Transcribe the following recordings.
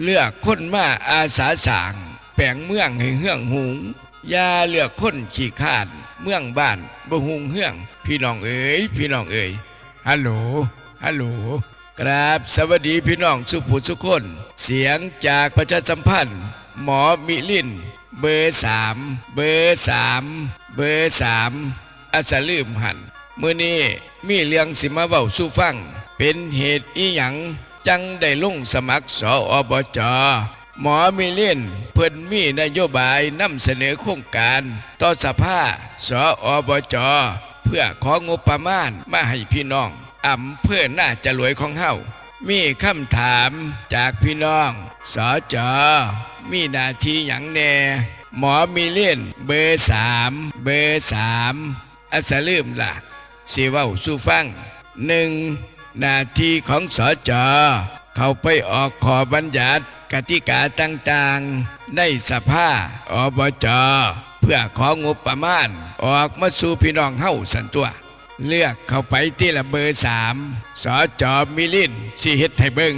เลือกคนมาอาสาสางแปลงเมืองให้เฮืองหุงอย่าเลือกคนขี้ข้านเมืองบ้านบ่หุงเฮือง พี่น้องเอ๋ยพี่น้องเอ๋ยฮัลโหลฮัลโหลกราบสวัสดีพี่น้องสุผู้สุคน เสียงจากประชาสัมพันธ์ หมอมิลิน เบอร์สามเบอร์สามเบอร์สามอาสลืมหันมื้อนี้มีเรื่องสิมาเว้าสู่ฟัง เป็นเหตุอีหยัง จังได้ลงสมัครสออบจหมอมิเลียนเพิ่นมีนโยบายนำเสนอโครงการต่อสภาสออบจเพื่อของบประมาณมาให้พี่น้องอำเภอหน้าจะรวยของเฮามีคำถามจากพี่น้อง สอจมีนาทีหยังแน่หมอมิเลียนเบอร์สามเบอร์สามอาสลืมล่ะสิเว้าสู่ฟังหนึ่ง หน้าที่ของสจเข้าไปออกขอบัญญัติกติกาต่างๆ ในสภาอบจเพื่อของบประมาณ ออกมาสู่พี่น้องเฮ้าสันตัว เลือกเข้าไปที่ละเบอร์สามสจมิลินสิเฮ็ดให้เบิง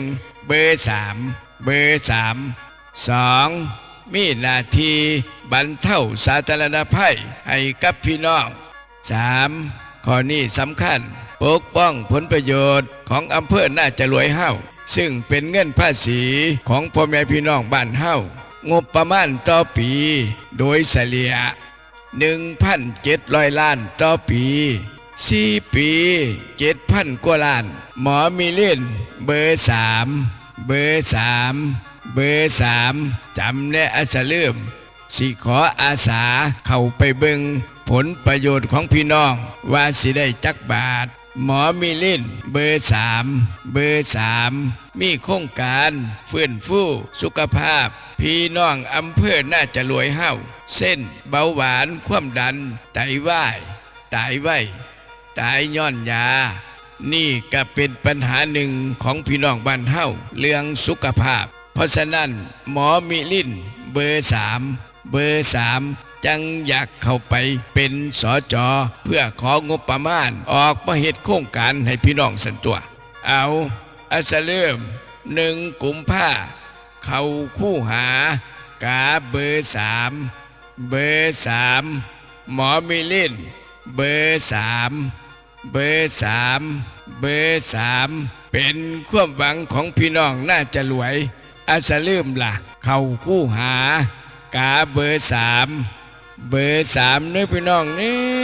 เบอร์สามเบอร์สามสองมีหน้าที่บรรเทาสาธารณภัยให้กับพี่น้องสามข้อนี้สำคัญ ปกป้องผลประโยชน์ของอำเภอหน่าจะรวยเฮาซึ่งเป็นเงินภาษีของพ่อแม่พี่น้องบ้านเฮางบประมาณต่อปี โดยเฉลี่ย1,700 ล้านต่อปี4ปี7,000กว่าล้าน หมอมีเล่น เบอร์สามเบอร์สามเบอร์สามจำและอาสาลืมสิขออาสาเข้าไปเบิงผลประโยชน์ของพี่น้องว่าสิได้จักบาท หมอมิลินเบอร์สามเบอร์สามมีโครงการฟื้นฟูสุขภาพ พี่น้องอำเภอน่าจะรวยเฮาเส้นเบาหวานความดัน ไตวายตายไว้ตายย้อนยา นี่ก็เป็นปัญหาหนึ่งของพี่น้องบ้านเฮาเรื่องสุขภาพ เพราะฉะนั้นหมอมิลินเบอร์สาม เบอร์สามจังอยากเข้าไปเป็นสอจอเพื่อของบประมาณ ออกมาเหตุโครงการให้พี่น้องสันตัว เอาอาสเริ่มหนึ่งกลุ่มภาเข้าคู่หากาเบอร์สามเบอร์สามหมอมิลินเบอร์สามเบอร์สามเบอร์สามเป็นความหวังของพี่น้องน่าจะรวยอาสลืมล่ะ เข้าคู่หา กาเบอร์สามเบอร์สามเนื้อพี่น้องนี่